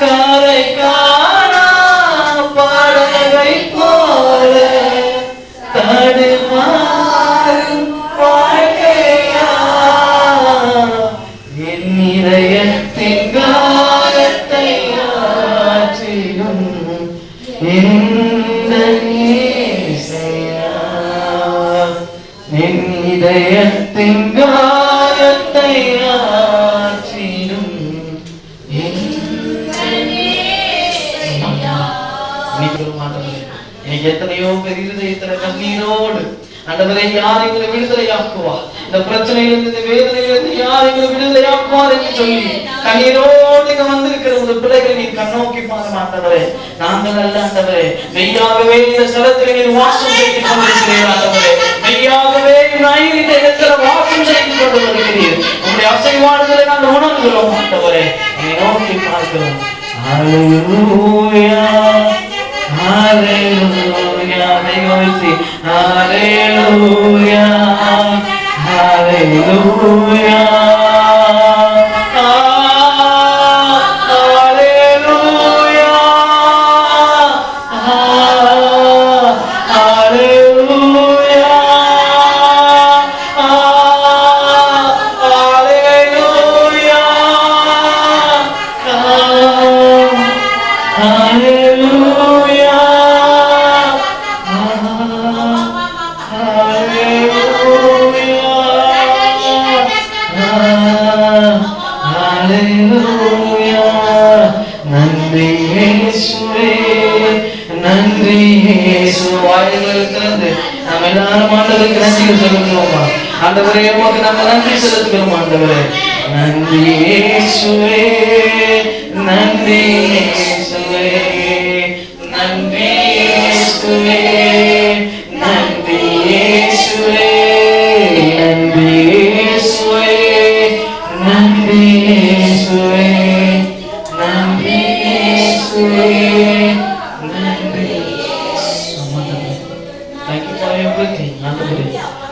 காரை கா என் இதயத்தின் காயத்தை ஆற்றிடும். இன்னைக்கு எத்தனையோ பேர் இருதயத்துல கண்ணீரோடு அண்டவரை யார் எங்களை விடுதலையாக்குவார். இந்த பிரச்சனையிலிருந்து இந்த வேதனையிலிருந்து யார் எங்களை விடுதலையாக்குவார் என்று சொல்லி கண்ணீரோடு இங்க வந்திருக்கிற நாங்கள் அல்ல ஆண்டவரே மெய்யாகவே இந்த ஸ்தலத்தில் நீர் வாசம் செய்து கொண்டிருக்கிறீர்கள் ஆண்டவரே மெய்யா ಉಲ್ಲಂಘಿತ ಬರೆ ಏನೋ ತಿಂಗಳು ಹಾಲೆಲೂಯಾ ಹಾಲೆಲೂಯಾ ದೈವವಿಸಿ ಹಾಲೆಲೂಯಾ ಹಾಲೆಲೂಯಾ நன்றி நன்றி இயேசு திறந்து நம்ம எல்லாரும் ஆண்டவருக்கு நன்றி சொல்லுவோமா ஆண்டவரே உமக்கு நம்ம நன்றி செலுத்துகிறோம் ஆண்டவரே நன்றி நன்றி Thank you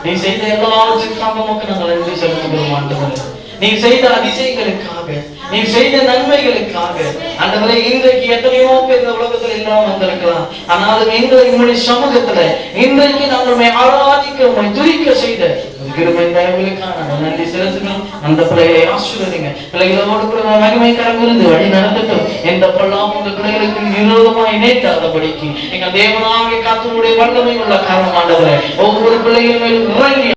நீ செய்த எல்லாவற்றுக்காக உமக்கு நாங்கள் நன்றி செலுத்துகிறோம் ஆண்டவரே. நீ செய்த அதிசயங்களுக்காக நீ செய்த நன்மைகளுக்காக ஆண்டவரே இன்றைக்கு எத்தனையோ பேர் இந்த உலகத்தில் எல்லாம் வந்திருக்கலாம். ஆனாலும் எங்களை உங்களுடைய சமூகத்துல இன்றைக்கு நாங்கள் ஆராய்ச்சி ஆராதிக்க உண்மை துதிக்க செய்த கிருபை தயவுகளுக்காக நன்றி செலுத்துகிறோம் அந்த பிள்ளைகளை ஆசீர்வதிங்க பிள்ளைகளோடு கூட மகிமை கரமிருந்து வழி நடத்தட்டும் எந்த பொருளாம் உங்க பிள்ளைகளுக்கு விரோதமாய் இணைத்தாதபடிக்கு எங்கள் தேவனாகிய காத்துடைய வல்லமை உள்ள காரணமானவரை ஒவ்வொரு இறங்கி